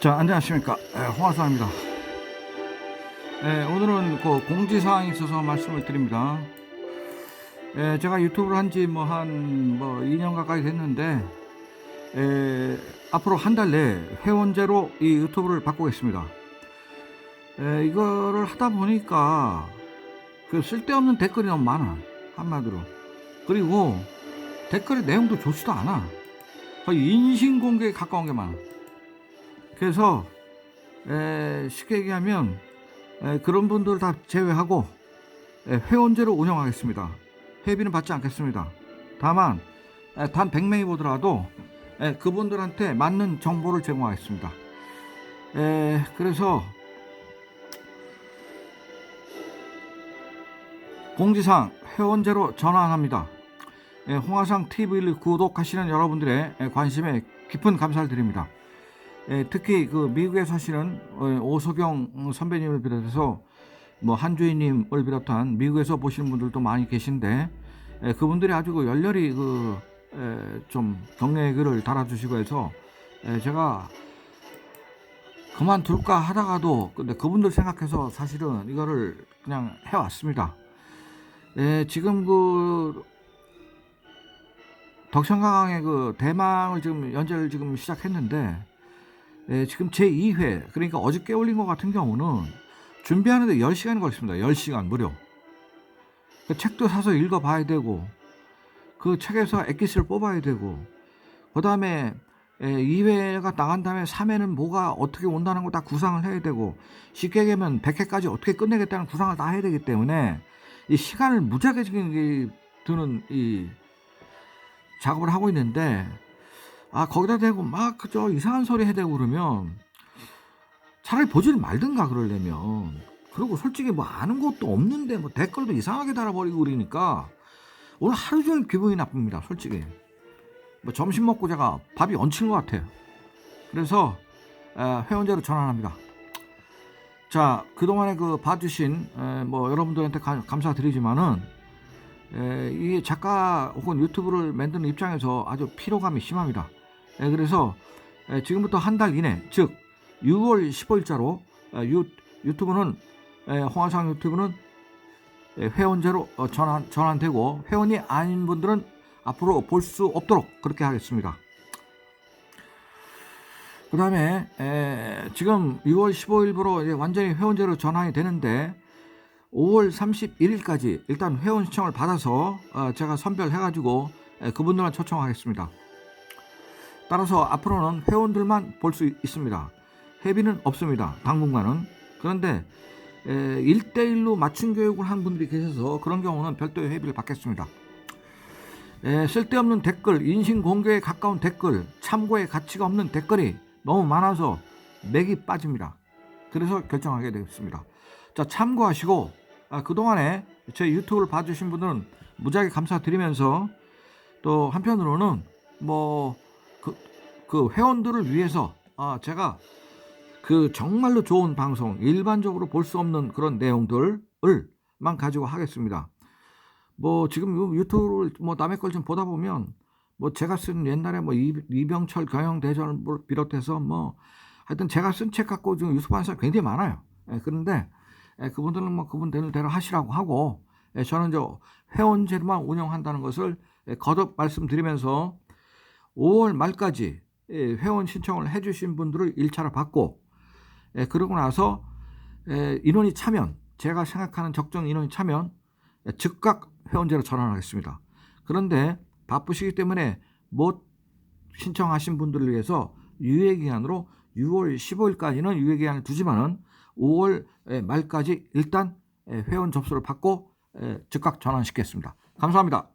자, 안녕하십니까. 에, 홍화사입니다. 에, 오늘은 그 공지사항이 있어서 말씀을 드립니다. 에, 제가 유튜브를 한 지 뭐한뭐 2년 가까이 됐는데, 에, 앞으로 한 달 내에 회원제로 이 유튜브를 바꾸겠습니다. 에, 이거를 하다 보니까 그 쓸데없는 댓글이 너무 많아. 한마디로. 그리고 댓글의 내용도 좋지도 않아. 거의 인신공격에 가까운 게 많아. 그래서 에, 쉽게 얘기하면 에, 그런 분들 다 제외하고 에, 회원제로 운영하겠습니다. 회비는 받지 않겠습니다. 다만 에, 단 100명이 보더라도 에, 그분들한테 맞는 정보를 제공하겠습니다. 에, 그래서 공지사항 회원제로 전환합니다. 에, 홍화상 TV를 구독하시는 여러분들의 에, 관심에 깊은 감사를 드립니다. 예, 특히 그 미국에 사시는 어, 오소경 선배님을 비롯해서 뭐 한주희님을 비롯한 미국에서 보시는 분들도 많이 계신데 예, 그분들이 아주 그 열렬히 그좀 격려의 글을 달아주시고 해서 예, 제가 그만둘까 하다가도 근데 그분들 생각해서 사실은 이거를 그냥 해왔습니다. 예, 지금 그 덕천강의 그 대망을 지금 연재를 지금 시작했는데 예, 지금 제 2회 그러니까 어저께 올린 것 같은 경우는 준비하는데 10시간이 걸렸습니다. 10시간 무려. 그 책도 사서 읽어봐야 되고 그 책에서 엑기스를 뽑아야 되고 그 다음에 2회가 나간 다음에 3회는 뭐가 어떻게 온다는 거 다 구상을 해야 되고 쉽게 얘기하면 100회까지 어떻게 끝내겠다는 구상을 다 해야 되기 때문에 이 시간을 무지하게 지금 이 드는 이 작업을 하고 있는데 아 거기다 대고 막 그저 이상한 소리 해대고 그러면 차라리 보지를 말든가 그러려면. 그리고 솔직히 뭐 아는 것도 없는데 뭐 댓글도 이상하게 달아버리고 그러니까 오늘 하루 종일 기분이 나쁩니다 솔직히. 뭐 점심 먹고 제가 밥이 얹힌 것 같아요. 그래서 에, 회원제로 전환합니다. 자 그동안에 그 봐주신 에, 뭐 여러분들한테 가- 감사드리지만은 에, 이 작가 혹은 유튜브를 만드는 입장에서 아주 피로감이 심합니다. 에, 그래서 에, 지금부터 한 달 이내, 즉 6월 15일자로 유, 유튜브는 에, 홍화상 유튜브는 에, 회원제로 어, 전환, 전환되고 회원이 아닌 분들은 앞으로 볼 수 없도록 그렇게 하겠습니다. 그 다음에 지금 6월 15일부로 이제 완전히 회원제로 전환이 되는데 5월 31일까지 일단 회원 신청을 받아서 어, 제가 선별해가지고 에, 그분들만 초청하겠습니다. 따라서 앞으로는 회원들만 볼 수 있습니다. 회비는 없습니다. 당분간은. 그런데 에, 1대1로 맞춤 교육을 한 분들이 계셔서 그런 경우는 별도의 회비를 받겠습니다. 에, 쓸데없는 댓글, 인신공격에 가까운 댓글, 참고의 가치가 없는 댓글이 너무 많아서 맥이 빠집니다. 그래서 결정하게 되겠습니다. 자, 참고하시고, 아, 그동안에 제 유튜브를 봐주신 분들은 무지하게 감사드리면서 또 한편으로는 뭐, 그, 그 회원들을 위해서 아, 제가 그 정말로 좋은 방송, 일반적으로 볼 수 없는 그런 내용들을 만 가지고 하겠습니다. 뭐 지금 요 유튜브를 뭐 남의 걸 좀 보다 보면 뭐 제가 쓴 옛날에 뭐 이- 이병철 경영 대전을 비롯해서 뭐 하여튼 제가 쓴 책 갖고 지금 유튜브하는 사람 굉장히 많아요. 예, 그런데 예, 그분들은 뭐 그분들 대로 하시라고 하고 예, 저는 저 회원제로만 운영한다는 것을 예, 거듭 말씀드리면서 5월 말까지 예, 회원 신청을 해주신 분들을 1차로 받고 예, 그러고 나서 예, 인원이 차면 제가 생각하는 적정 인원이 차면 예, 즉각 회원제로 전환하겠습니다. 그런데 바쁘시기 때문에 못 신청하신 분들을 위해서 유예 기간으로 6월 15일까지는 유예 기간을 두지만은 5월 말까지 일단 회원 접수를 받고 즉각 전환시키겠습니다. 감사합니다.